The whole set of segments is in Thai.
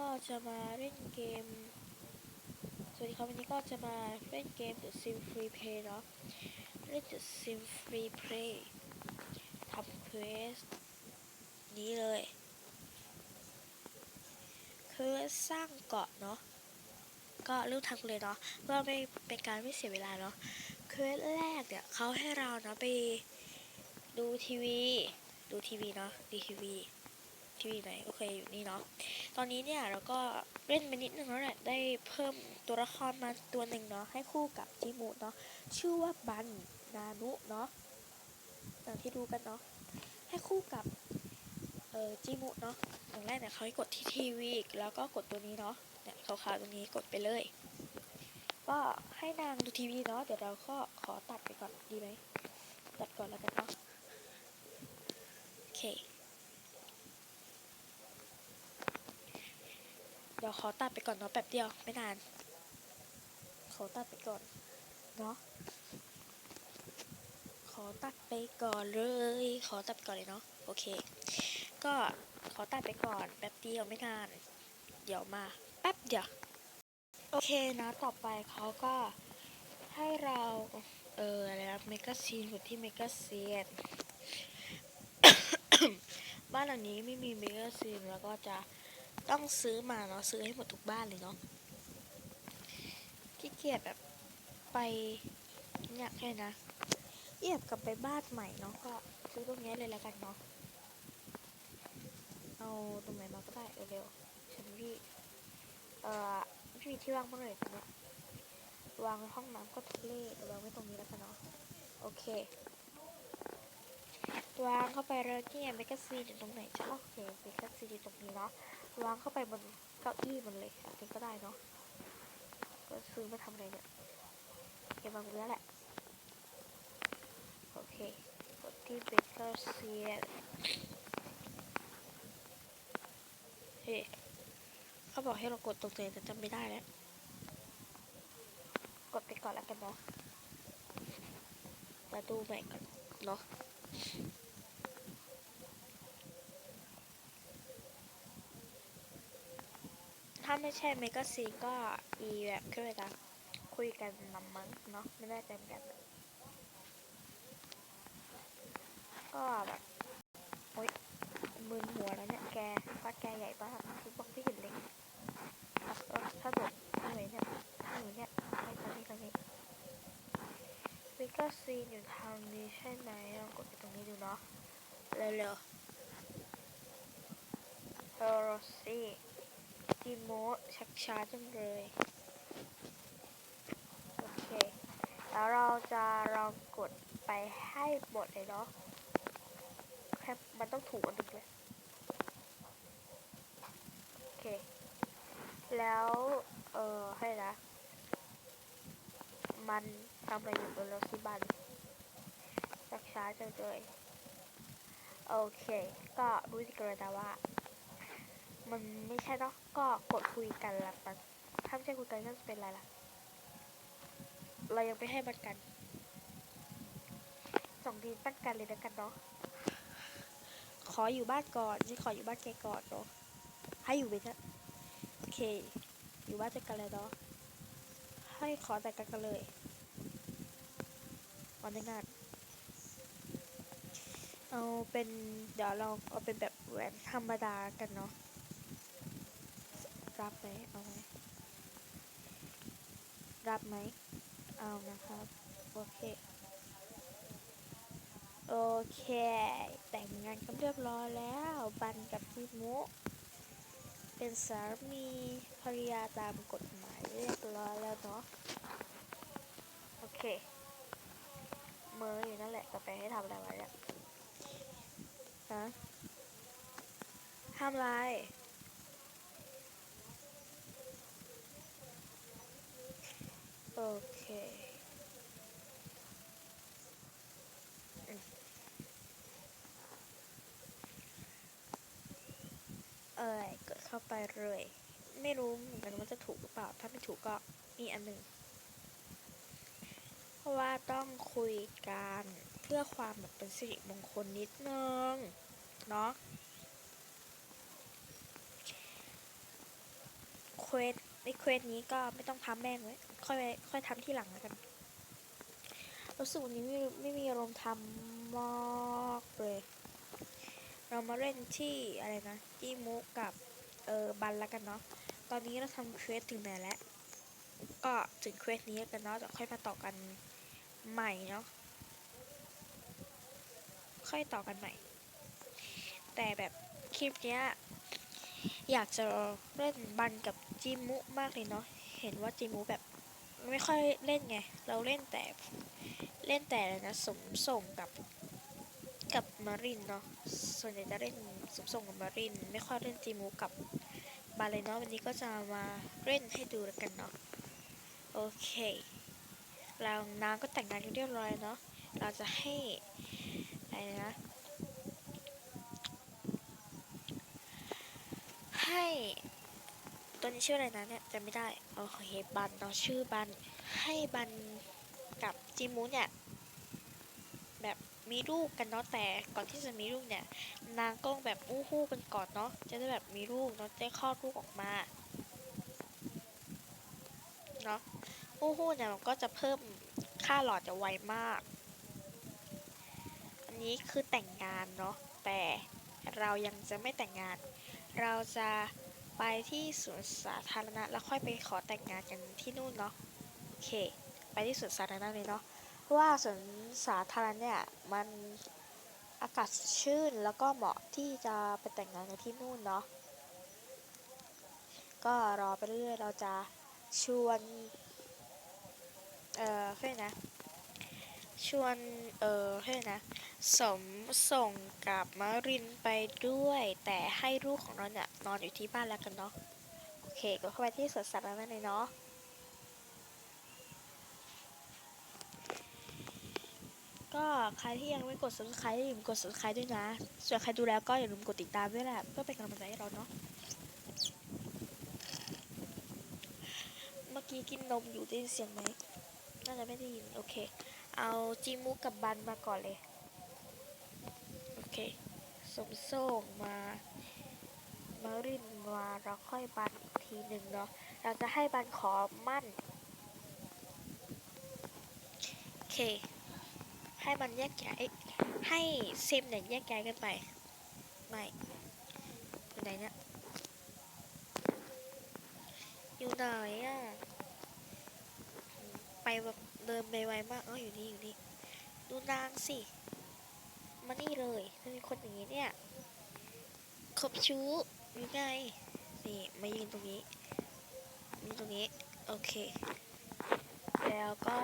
ก็จะมาเล่นเกม สวัสดีครับวันนี้ก็จะมาเล่นเกม The Sim Free Play เนาะ เล่น The Sim Free Play ทำเควสนี้เลย คือสร้างเกาะเนาะ ก็เริ่มทำเลยเนาะ เพื่อไม่เป็นการไม่เสียเวลาเนาะ เควสแรกเนี่ยเขาให้เราเนาะไปดูทีวี ดูทีวีเนาะ ดูทีวี ทีวีไหนโอเคอยู่นี่เนาะตอนนี้เนี่ยเราก็เล่นไปนิดนึงแล้วแหละได้เพิ่มตัวละครมาตัวหนึ่งเนาะให้คู่กับจิมูเนาะชื่อว่าบันนานุเนาะอย่างที่ดูกันเนาะให้คู่กับเออจิมุเนาะอย่างแรกเนี่ยเขาให้กดที่ทีวีแล้วก็กดตัวนี้เนาะเนี่ยขาวๆตรงนี้กดไปเลย ก็ให้นางดูทีวีเนาะเดี๋ยวเราก็ขอตัดไปก่อนดีไหมตัดก่อนแล้วกันเนาะโอเค เดี๋ ยวขอตัดไปก่อนเนาะแป๊บเดียวไม่นาน ขอตัดไปก่อนเนาะขอตัดไปก่อนเลย ขอตัดไปก่อนเลยเนาะโอเค ก็ขอตัดไปก่อนแป๊บเดียวไม่นาน เดี๋ยวมาแป๊บเดียวโอเคนะต่อไปเขาก็ให้เราเอออะไรนะเมกาซีนอยู่ที่เมกาเซียนบ้านหลังนี้ไม่มีเมกาซีนแล้วก็จะ ต้องซื้อมาเนาะซื้อให้หมดทุกบ้านเลยเนาะขี้เกียจแบบไปอยากแค่นะเอียบกลับไปบ้านใหม่เนาะก็ซื้อตรงนี้เลยแล้วกันเนาะเอาตรงไหนมาก็ได้เร็วๆฉันพี่เอ่อไม่มีที่วางบ้างเลยตรงเนี้ยวางในห้องน้ำก็ทุเรศวางไว้ตรงนี้แล้วกันเนาะโอเควางเข้าไปแล้วเนี่ยเมกาซีนอยู่ตรงไหนจ้าโอเคเมกาซีนอยู่ตรงนี้เนาะ วางเข้าไปบนเก้าอี้มันเลยอันนี้ก็ได้เนาะก็ซื้อมาทำอะไรเนี่ยเก็บวางไว้แล้วแหละ โอเคกดที่เบเกอร์เซียเฮ้เขาบอกให้เรากดตรงไหนแต่จำไม่ได้แล้ว กดไปก่อนแล้วกันเนาะมาดูใหม่ก่อนเนาะ ถ้าไม่ใช่เมกาซีก็อีแบบคืออะไรนะคุยกันนำมั้งเนาะไม่ได้ใจเหมือนกันก็แบบโอ๊ยมึนหัวแล้วเนี่ยแกฟาดแกใหญ่มากคือบอกที่เห็นเล็กอะเออถ้าโดดตรงไหนเนี่ยทางนี้เนี่ยไปทางนี้ทางนี้เมกาซีอยู่ทางนี้ใช่ไหมลองกดไปตรงนี้ดูเนาะเร็วๆเฮโรซี่ จีโมชักช้าจังเลย โอเค แล้วเราจะลองกดไปให้หมดเลยเนาะแค่มันต้องถูกอันหนึ่งเลยโอเค แล้ว เออให้นะ มันทำอะไรอยู่บนรถสิบันชักช้าจังเลย โอเค ก็รู้สึกเลยนะว่า มันไม่ใช่เนาะก็กดคุยกันละกันถ้าไม่ใช่คุยกันก็จะเป็นไรล่ะ เรายังไม่ให้บันกันสองทีบันกันเลยแล้วกันเนาะขออยู่บ้านก่อนนี่ขออยู่บ้านแกก่อนเนาะให้อยู่เว้นอะโอเค อยู่บ้านจะกันเลยเนาะให้ขอแต่งกันกันเลยวันงานเอาเป็นเดี๋ยวเราเอาเป็นแบบแหวนธรรมดากันเนาะ รับไหมเอาไหมรับไหมเอานะครับ โอเค โอเค แต่งงานกันเรียบร้อยแล้วบันกับพี่มุเป็นสามีภรรยาตามกฎหมายเรียบร้อยแล้วเนาะโอเคเมออยู่นั่นแหละต่อไปให้ทำอะไรวะเนี่ยฮะทำอะไร โอเคอืมเอ้ยกดเข้าไปเลย ไม่รู้เหมือนกันว่าจะถูกหรือเปล่า ถ้าไม่ถูกก็มีอันหนึ่ง เพราะว่าต้องคุยกันเพื่อความแบบเป็นสิริมงคลนิดนึง เนาะควส ในเควสนี้ก็ไม่ต้องทำแม่งไว้ค่อยไปค่อยทำที่หลังแล้วกันรู้สึกวันนี้ไม่ไม่มีอารมณ์ทำมากเลย เรามาเล่นที่อะไรนะที่มุกกับเออบันแล้วกันเนาะตอนนี้เราทำเควสถึงไหนแล้วก็ถึงเควสนี้แล้วกันเนาะเดี๋ยวค่อยมาต่อกันใหม่เนาะค่อยต่อกันใหม่ แต่แบบคลิปเนี้ยอยากจะเล่นบันกับ จิมุมากเลยเนาะ เห็นว่าจิมุแบบไม่ค่อยเล่นไง เราเล่นแต่เล่นแต่นะสมส่งกับกับมารินเนาะ ส่วนใหญ่จะเล่นสมส่งกับมาริน ไม่ค่อยเล่นจิมุกับบาเลยเนาะวันนี้ก็จะมาเล่นให้ดูแลกันเนาะ โอเค เรานางก็แต่งงานกันเรียบร้อยเนาะ เราจะให้อะไรนะให้ ตัวนี้ชื่ออะไรนะเนี่ยจำไม่ได้โอเคบันเนาะชื่อบันให้บันกับจิมูเนี่ยแบบมีลูกกันเนาะแต่ก่อนที่จะมีลูกเนี่ย นางก็ต้องแบบอู้ฮู้กันก่อนเนาะจะได้แบบมีลูกเนาะจะได้คลอดลูกออกมาเนาะอู้ฮู้เนี่ยมันก็จะเพิ่มค่าหลอดจะไวมาก อันนี้คือแต่งงานเนาะแต่เรายังจะไม่แต่งงาน เราจะ ไปที่สวนสาธารณะแล้วค่อยไปขอแต่งงานกันที่นู่นเนาะโอเค ไปที่สวนสาธารณะเลยเนาะเพราะว่าสวนสาธารณะเนี่ยมันอากาศชื่นแล้วก็เหมาะที่จะไปแต่งงานกันที่นู่นเนาะก็รอไปเรื่อยๆเราจะชวน เอ่อเพื่อนนะ ชวน เออเพื่อนนะ สมส่งกับมารินไปด้วย แต่ให้ลูกของเราเนี่ยนอนอยู่ที่บ้านแล้วกันเนาะ โอเค ก็เข้าไปที่สวนสัตว์แล้วเลยเนาะก็ใครที่ยังไม่กด subscribe อย่าลืมกด subscribe ด้วยนะ ส่วนใครดูแล้วก็อย่าลืมกดติดตามด้วยแหละเพื่อเป็นกำลังใจให้เราเนาะ เมื่อกี้กินนมอยู่ได้ยินเสียงไหม น่าจะไม่ได้ยิน โอเค เอาจิมุกกับบันมาก่อนเลย โอเคสมส่งมา มารินมาเราค่อยบันอีกทีหนึ่งเนาะ เราจะให้บันขอมั่น โอเค ให้มันแยกย้ายให้เซมเนี่ยแยกย้ายกันไป ไม่อยู่ไหนเนี่ยอยู่ไหนอะ ไปแบบ เดินไปไวมากอ๋ออยู่นี่อยู่นี่ ดูนางสิ มานี่เลยถ้ามีคนอย่างนี้เนี่ยคบชู้อยู่ไง นี่มายืนตรงนี้ยืนตรงนี้ โอเค แล้วก็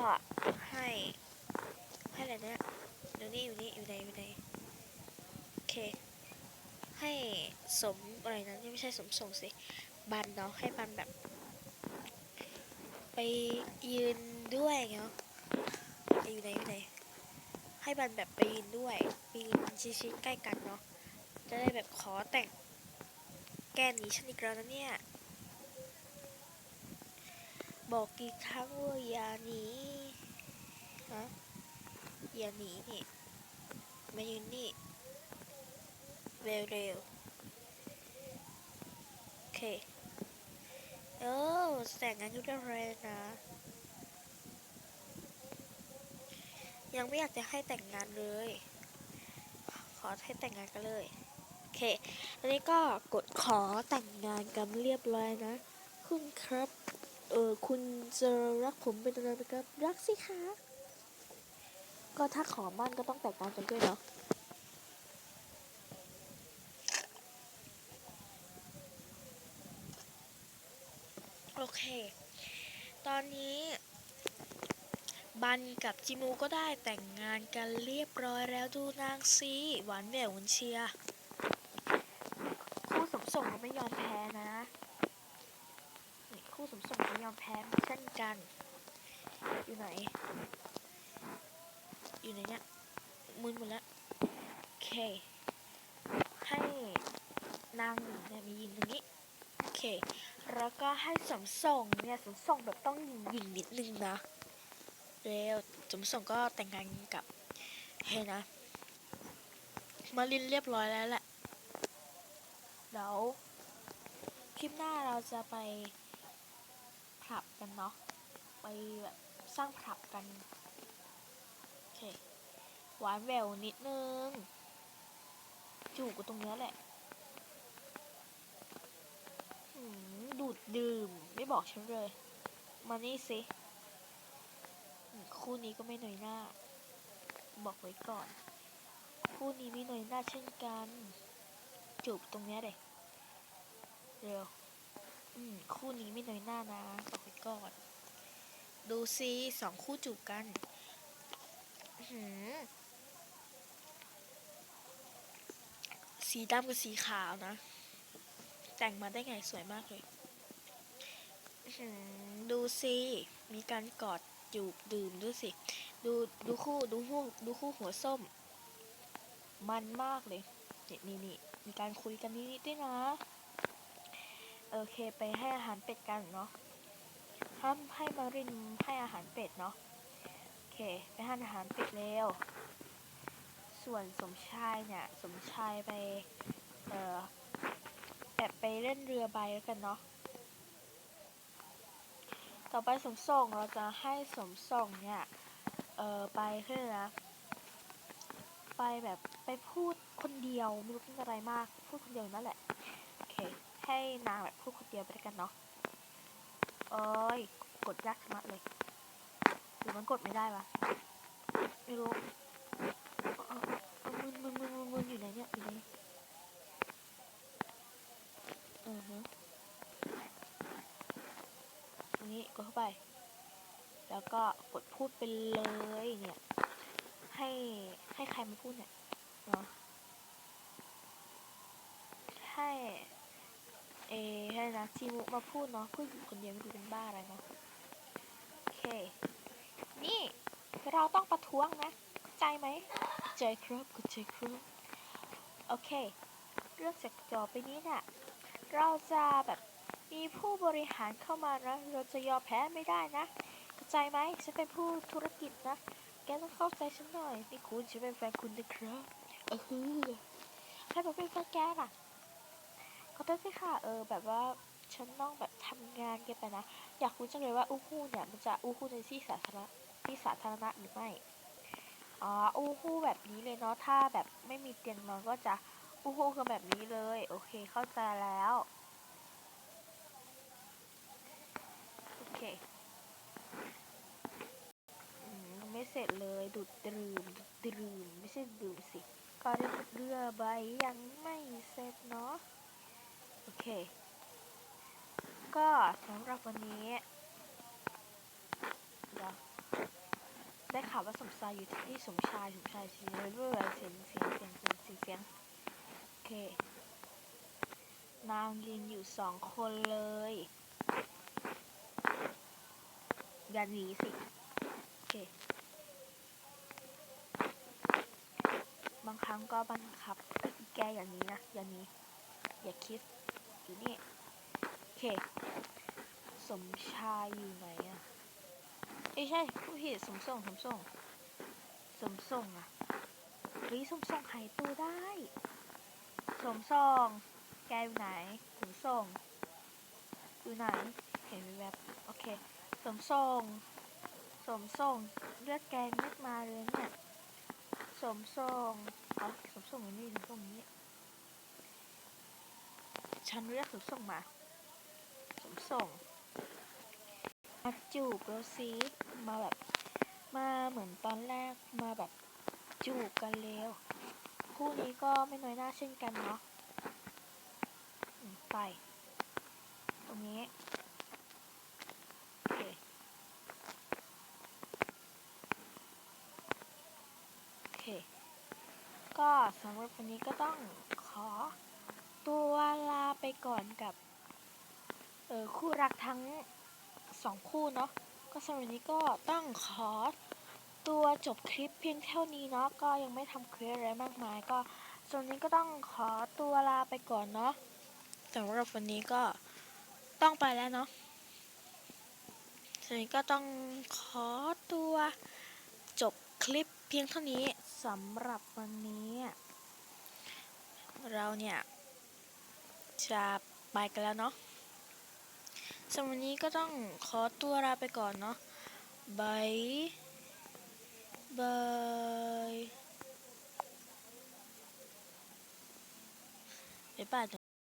ให้ ให้อะไรเนี่ยเดี๋ยวนี้อยู่นี่อยู่ไหนอยู่ไหนโอเค ให้สมอะไรนะนี่ไม่ใช่สมส่งสิ บันเนาะ ให้บันแบบ ไปยืนด้วยเนาะไปอยู่ไหนอยู่ไหนให้บันแบบไปยืนด้วยไปยืนชิดๆใกล้กันเนาะจะได้แบบขอแต่งแกหนีฉันอีกแล้วนะเนี่ยบอกกี่ครั้งว่าอย่าหนีฮะอย่าหนีนี่มายืนนี่เร็วๆโอเค ออแต่งงานอยู่เรียบร้อยแล้วนะ ยังไม่อยากจะให้แต่งงานเลย ขอให้แต่งงานกันเลย โอเค อันนี้ก็กดขอแต่งงานกันเรียบร้อยนะ คุณครับ เออคุณจะรักผมเป็นอะไรไหมครับ รักสิคะ ก็ถ้าขอมั่นก็ต้องแต่งงานกันด้วยเนาะ เค ตอนนี้บันกับจิมูก็ได้แต่งงานกันเรียบร้อยแล้วดูนางซีหวานแหววหวานเชียร์คู่สมส่งก็ไม่ยอมแพ้นะคู่สมส่งไม่ยอมแพ้เช่นกัน อยู่ไหน อยู่ไหนเนี่ยมึนหมดแล้วโอเค ให้นางหญิงเนี่ยมียินตรงนี้โอเค แล้วก็ให้สมส่งเนี่ยสมส่งแบบต้องหยิงยิงนิดนึงนะแล้วสมส่งก็แต่งงานกับเฮนะมาลินเรียบร้อยแล้วแหละเดี๋ยวคลิปหน้าเราจะไปผับกันเนาะไปแบบสร้างผับกันโอเคหวานแหววนิดนึงจูบกันตรงเนี้ยแหละหืม ดูดดื่ม ไม่บอกฉันเลย มานี่สิ คู่นี้ก็ไม่หน้อยหน้า บอกไว้ก่อน คู่นี้ไม่หน้อยหน้าเช่นกัน จูบตรงเนี้ยเด็กเร็วอืมคู่นี้ไม่หน้อยหน้านะบอกไว้ก่อน ดูซิสองคู่จูบกันหือสีดำกับสีขาวนะ แต่งมาได้ไงสวยมากเลย ดูซิมีการกอดจูบดื่มด้วยสิ ดูดูคู่ดูคู่ดูคู่หัวส้ม มันมากเลยนี่นี่นี่มีการคุยกันนิดๆด้วยนะโอเคไปให้อาหารเป็ดกันเนาะห้ามให้มารินให้อาหารเป็ดเนาะโอเคไปให้อาหารเป็ดเร็วส่วนสมชายเนี่ยสมชายไปเอ่อแอบไปเล่นเรือใบแล้วกันเนาะ ต่อไปสมส่งเราจะให้สมส่งเนี่ย เออไปเพื่อนะ ไปแบบไปพูดคนเดียวไม่รู้เป็นอะไรมาก พูดคนเดียวนั่นแหละโอเค ให้นางแบบพูดคนเดียวไปด้วยกันเนาะเอ้ยกดยากชะมัดเลยหรือมันกดไม่ได้วะไม่รู้มึนมึนมึนมึนอยู่ไหนเนี่ยอยู่ไหนอือฮะตรงนี้ กดเข้าไป แล้วก็กดพูดไปเลยเนี่ยให้ให้ใครมาพูดเนี่ยเนาะให้เอให้นะจีมุมาพูดเนาะพูดอยู่คนเดียวไม่รู้เป็นบ้าอะไรเนาะโอเค นี่เราต้องประท้วงนะเข้าใจไหมเข้าใจครับเข้าใจครับโอเค เรื่องจากต่อไปนี้เนี่ยเราจะแบบ มีผู้บริหารเข้ามานะ เราจะยอมแพ้ไม่ได้นะเข้าใจไหมฉันเป็นผู้ธุรกิจนะ แกต้องเข้าใจฉันหน่อย นี่คุณฉันเป็นแฟนคุณนะครับเออฮือใครบอกเป็นแฟนแกล่ะขอโทษสิค่ะ เออ แบบว่าฉันต้องแบบทำงานแกไปนะ อยากรู้จังเลยว่าอู้ฮู้เนี่ยมันจะอู้ฮู้ในที่สาธารณะที่สาธารณะหรือไม่ อ๋อ อู้ฮู้แบบนี้เลยเนาะ ถ้าแบบไม่มีเตียงนอนก็จะอู้ฮู้กันแบบนี้เลย โอเค เข้าใจแล้ว โอ เคไม่เสร็จเลยดูดดื่มดูดดื่มไม่ใช่ดื่มสิก็เรืองเรือใบยังไม่เสร็จเนาะโอเค ก็สำหรับวันนี้เดี๋ยวได้ข่าวว่าสมชายอยู่ที่สมชายสมชายเสียงเรื่อยเสียงเสียงเสียงเสียงเสียงเสียงโอเคนางยืนอยู่สองคนเลย อย่าหนีสิโอเคบางครั้งก็บังคับ แกอย่างนี้นะอย่างนี้ อย่าคิดอยู่นี่โอเค สมชายอยู่ไหนอะเอ้ยใช่ผู้ผิดสมส่งสมส่ง สมส่งอะเฮ้ยสมส่งหายตัวได้ สมส่งแกอยู่ไหนสมส่งอยู่ไหนเห็นแวบๆโอเค สมส่งสมส่งเลือดแกงเลือดมาเลยเนี่ยสมส่งอ๋อสมส่งอยู่นี่สมส่งนี่ฉันเรียกสมส่งมา สมส่งมาจูบแล้วสิมาแบบ มาเหมือนตอนแรกมาแบบจูบกันเร็วคู่นี้ก็ไม่น้อยหน้าเช่นกันเนาะไป ตรงนี้ โอเค โอเค ก็สำหรับวันนี้ก็ต้องขอตัวลาไป ก่อนกับ เออคู่รักทั้งสองคู่เนาะก็สำหรับนนี้ก็ต้องขอตัวจบคลิปเพียงเท่านี้เนาะก็ยังไม่ทำคลิปอะไรมากมาย ก็ส่วนนี้ก็ต้องขอตัวลาไปก่อนเนาะสำหรับวันนี้ก็ต้องไปแล้วเนาะส่วนนี้ก็ต้องขอตัวจบคลิปเพียงเท่านี้สำหรับวันนี้ เราเนี่ย จะไปกันแล้วเนาะสำหรับวันนี้ก็ต้องขอตัวลาไปก่อนเนาะบายบายบ๊ายบาย